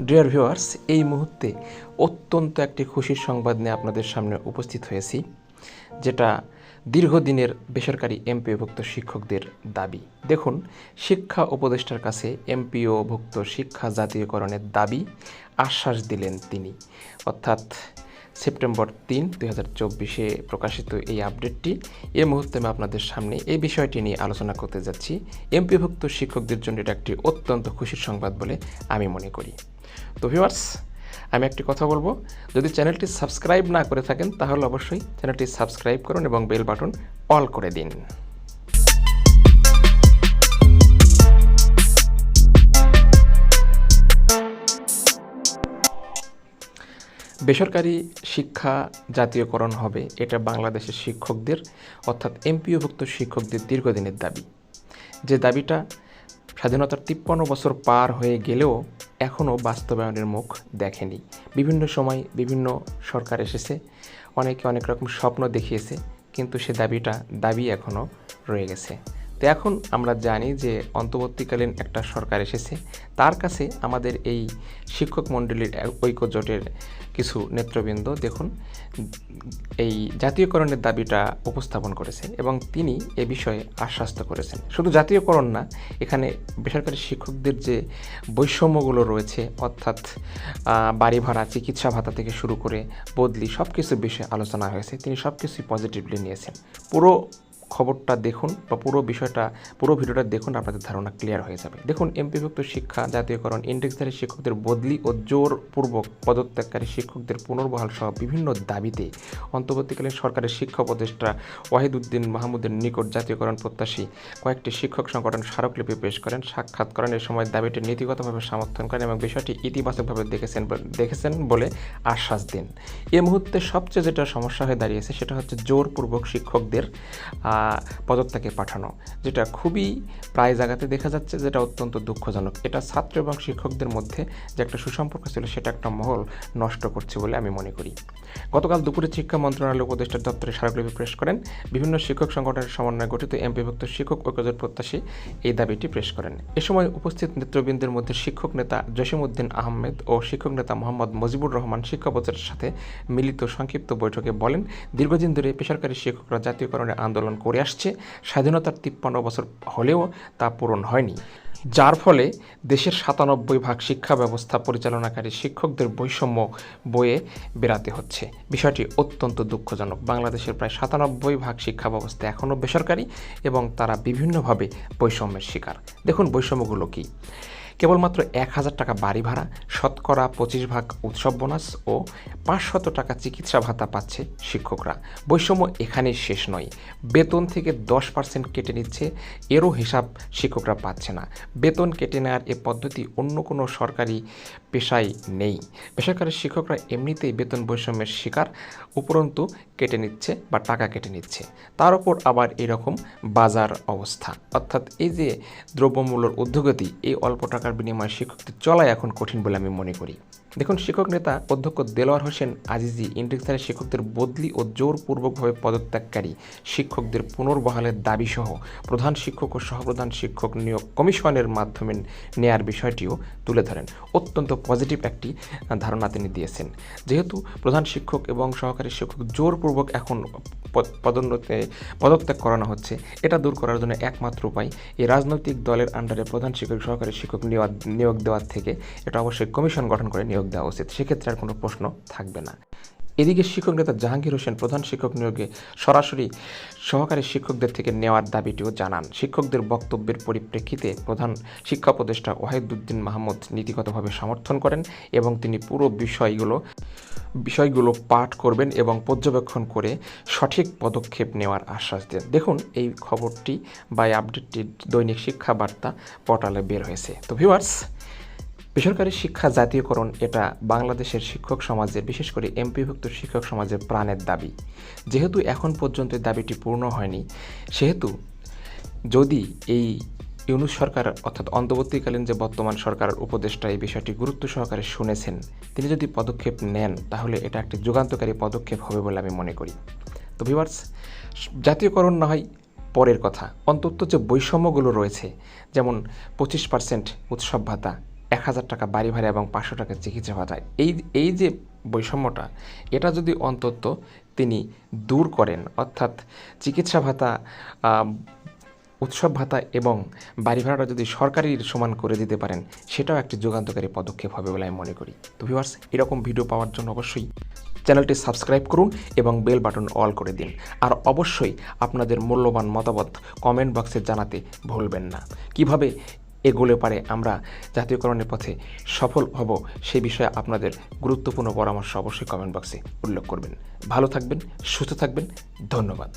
Dear viewers এই মুহূর্তে অত্যন্ত একটি খুশির সংবাদ নিয়ে আপনাদের সামনে উপস্থিত হয়েছি, যেটা দীর্ঘদিনের বেসরকারি এমপিওভুক্ত শিক্ষকদের দাবি। দেখুন, শিক্ষা উপদেষ্টার কাছে এমপিওভুক্ত শিক্ষা জাতীয়করণের দাবি আশ্বাস দিলেন তিনি। অর্থাৎ সেপ্টেম্বর তিন, দুই হাজার চব্বিশে প্রকাশিত এই আপডেটটি। এ মুহূর্তে আমি আপনাদের সামনে এই বিষয়টি নিয়ে আলোচনা করতে যাচ্ছি। এমপিভুক্ত শিক্ষকদের জন্য এটা একটি অত্যন্ত খুশির সংবাদ বলে আমি মনে করি। তো ভিউয়ার্স, আমি একটি কথা বলব। যদি চ্যানেলটি সাবস্ক্রাইব না করে থাকেন, তাহলে অবশ্যই চ্যানেলটি সাবস্ক্রাইব করুন এবং বেল বাটন অল করে দিন। বেসরকারি শিক্ষা জাতীয়করণ হবে। এটা বাংলাদেশের শিক্ষকদের, অর্থাৎ এমপিওভুক্ত শিক্ষকদের দীর্ঘদিনের দাবি। যে দাবিটা স্বাধীনতার তিপ্পান্ন বছর পার হয়ে গেলেও এখনও বাস্তবায়নের মুখ দেখেনি। বিভিন্ন সময় বিভিন্ন সরকার এসেছে, অনেকে অনেক রকম স্বপ্ন দেখিয়েছে, কিন্তু সে দাবিটা, দাবি এখনও রয়ে গেছে। তো এখন আমরা জানি যে অন্তর্বর্তীকালীন একটা সরকার এসেছে। তার কাছে আমাদের এই শিক্ষক মণ্ডলীর ঐক্যজোটের কিছু নেতৃবৃন্দ, দেখুন, এই জাতীয়করণের দাবিটা উপস্থাপন করেছে এবং তিনি এ বিষয়ে আশ্বস্ত করেছেন। শুধু জাতীয়করণ না, এখানে বেসরকারি শিক্ষকদের যে বৈষম্যগুলো রয়েছে, অর্থাৎ বাড়ি ভাড়া, চিকিৎসা ভাতা থেকে শুরু করে বদলি সব কিছু বিষয়ে আলোচনা হয়েছে। তিনি সব কিছুই পজিটিভলি নিয়েছেন। পুরো খবরটা দেখুন বা পুরো বিষয়টা, পুরো ভিডিওটা দেখুন, আপনাদের ধারণা ক্লিয়ার হয়ে যাবে। দেখুন, এমপিভুক্ত শিক্ষা, জাতীয়করণ ইন্ডেক্সধারী শিক্ষকদের বদলি ও জোরপূর্বক পদত্যাগকারী শিক্ষকদের পুনর্বহাল সহ বিভিন্ন দাবিতে অন্তর্বর্তীকালীন সরকারের শিক্ষা উপদেষ্টা ওয়াহিদুদ্দিন মাহমুদের নিকট জাতীয়করণ প্রত্যাশী কয়েকটি শিক্ষক সংগঠন স্মারকলিপি পেশ করেন সাক্ষাৎকরণের সময় দাবিটি নীতিগতভাবে সমর্থন করেন এবং বিষয়টি ইতিবাচকভাবে দেখেছেন দেখেছেন বলে আশ্বাস দেন। এ মুহূর্তে সবচেয়ে যেটা সমস্যা হয়ে দাঁড়িয়েছে সেটা হচ্ছে জোরপূর্বক শিক্ষকদের আহ, পদত্যাগে পাঠানো যেটা খুবই প্রায় জায়গাতে দেখা যাচ্ছে যেটা অত্যন্ত দুঃখজনক। এটা ছাত্র এবং শিক্ষকদের মধ্যে যে একটা সুসম্পর্ক ছিল সেটা একটা মহল নষ্ট করছে বলে আমি মনে করি। গতকাল দুপুরে শিক্ষা মন্ত্রণালয় উপদেষ্টার দপ্তরে স্মারকলিপি পেশ করেন। বিভিন্ন শিক্ষক সংগঠনের সমন্বয়ে গঠিত এমপিভুক্ত শিক্ষক ঐক্যজোট প্রত্যাশী এই দাবিটি পেশ করেন। এ সময় উপস্থিত নেতৃবৃন্দের মধ্যে শিক্ষক নেতা জসিমউদ্দিন আহমেদ ও শিক্ষক নেতা মোহাম্মদ মজিবুর রহমান শিক্ষা উপদেষ্টার সাথে মিলিত সংক্ষিপ্ত বৈঠকে বলেন দীর্ঘদিন ধরে বেসরকারি শিক্ষকরা জাতীয়করণের আন্দোলন করে আসছে। স্বাধীনতার তিপ্পান্ন বছর হলেও তা পূরণ হয়নি। যার ফলে দেশের সাতানব্বই ভাগ শিক্ষা ব্যবস্থা পরিচালনাকারী শিক্ষকদের বৈষম্য বয়ে বেড়াতে হচ্ছে। বিষয়টি অত্যন্ত দুঃখজনক। বাংলাদেশের প্রায় সাতানব্বই ভাগ শিক্ষা ব্যবস্থা এখনও বেসরকারি এবং তারা বিভিন্নভাবে বৈষম্যের শিকার। দেখুন বৈষম্যগুলো কী। কেবলমাত্র এক হাজার টাকা বাড়ি ভাড়া, শতকরা পঁচিশ ভাগ উৎসব বোনাস ও পাঁচশত টাকা চিকিৎসা ভাতা পাচ্ছে শিক্ষকরা। বৈষম্য এখানেই শেষ নয়। বেতন থেকে দশ পার্সেন্ট কেটে নিচ্ছে, এরও হিসাব শিক্ষকরা পাচ্ছে না। বেতন কেটে নেওয়ার এ পদ্ধতি অন্য কোনো সরকারি পেশায় নেই। বেসরকারি শিক্ষকরা এমনিতেই বেতন বৈষম্যের শিকার, উপরন্তু কেটে নিচ্ছে বা টাকা কেটে নিচ্ছে। তার উপর আবার এরকম বাজার অবস্থা। অর্থাৎ এই যে দ্রব্যমূল্যর ঊর্ধ্বগতি এই অল্প টাকার বিনিময়ে শিক্ষকদের চলাই এখন কঠিন বলে আমি মনে করি। দেখুন, শিক্ষক নেতা অধ্যক্ষ দেলোয়ার হোসেন আজিজি ইন্ডেক্সধারী শিক্ষকদের বদলি ও জোরপূর্বকভাবে পদত্যাগকারী শিক্ষকদের পুনর্বহালের দাবিসহ প্রধান শিক্ষক ও সহপ্রধান শিক্ষক নিয়োগ কমিশনের মাধ্যমে নেয়ার বিষয়টিও তুলে ধরেন। অত্যন্ত পজিটিভ একটি ধারণা তিনি দিয়েছেন। যেহেতু প্রধান শিক্ষক এবং সহকারী শিক্ষক জোরপূর্বক এখন পদ- পদোন্নতি, পদত্যাগ করানো হচ্ছে, এটা দূর করার জন্য একমাত্র উপায় এই রাজনৈতিক দলের আন্ডারে প্রধান শিক্ষক, সহকারী শিক্ষক নিয়োগ নিয়োগ দেওয়ার থেকে এটা অবশ্যই কমিশন গঠন করে নিয়োগ দেওয়া উচিত। সেক্ষেত্রে আর কোনো প্রশ্ন থাকবে না। এদিকে শিক্ষক নেতা জাহাঙ্গীর হোসেন প্রধান শিক্ষক নিয়োগে সরাসরি সহকারী শিক্ষকদের থেকে নেওয়ার দাবিটিও জানান। শিক্ষকদের বক্তব্যের পরিপ্রেক্ষিতে প্রধান শিক্ষা উপদেষ্টা ওয়াহিদুদ্দিন মাহমুদ নীতিগতভাবে সমর্থন করেন এবং তিনি পুরো বিষয়গুলো বিষয়গুলো পাঠ করবেন এবং পর্যবেক্ষণ করে সঠিক পদক্ষেপ নেওয়ার আশ্বাস দেন। দেখুন, এই খবরটি বা আপডেটটি দৈনিক শিক্ষা বার্তা পোর্টালে বের হয়েছে। তো ভিউয়ার্স বেসরকারি শিক্ষা জাতীয়করণ এটা বাংলাদেশের শিক্ষক সমাজের বিশেষ করে এমপিভুক্ত শিক্ষক সমাজের প্রাণের দাবি। যেহেতু এখন পর্যন্ত দাবিটি পূর্ণ হয়নি, সেহেতু যদি এই ইউনুস সরকার অর্থাৎ অন্তর্বর্তীকালীন যে বর্তমান সরকারের উপদেষ্টা এই বিষয়টি গুরুত্ব সহকারে শুনেছেন, তিনি যদি পদক্ষেপ নেন, তাহলে এটা একটি যুগান্তকারী পদক্ষেপ হবে বলে আমি মনে করি। তো ভিউয়ার্স জাতীয়করণ না হয় পরের কথা। অন্তত যে বৈষম্যগুলো রয়েছে, যেমন পঁচিশ পার্সেন্ট উৎসব ভাতা এক হাজার টাকা বাড়ি ভাড়া এবং পাঁচশো টাকা চিকিৎসা ভাতা এই এই যে বৈষম্যটা, এটা যদি অন্তত তিনি দূর করেন, অর্থাৎ চিকিৎসা ভাতা উৎসব ভাতা এবং বাড়ি ভাড়াটা যদি সরকারির সমান করে দিতে পারেন, সেটাও একটি যুগান্তকারী পদক্ষেপ হবে বলে আমি মনে করি। তো ভিউয়ার্স এরকম ভিডিও পাওয়ার জন্য অবশ্যই চ্যানেলটি সাবস্ক্রাইব করুন এবং বেল বাটন অল করে দিন। আর অবশ্যই আপনাদের মূল্যবান মতামত কমেন্ট বক্সে জানাতে ভুলবেন না। কীভাবে এগোলে পারে, আমরা জাতীয়করণের পথে সফল হব সে বিষয়ে আপনাদের গুরুত্বপূর্ণ পরামর্শ অবশ্যই কমেন্ট বক্সে উল্লেখ করবেন। ভালো থাকবেন, সুস্থ থাকবেন, ধন্যবাদ।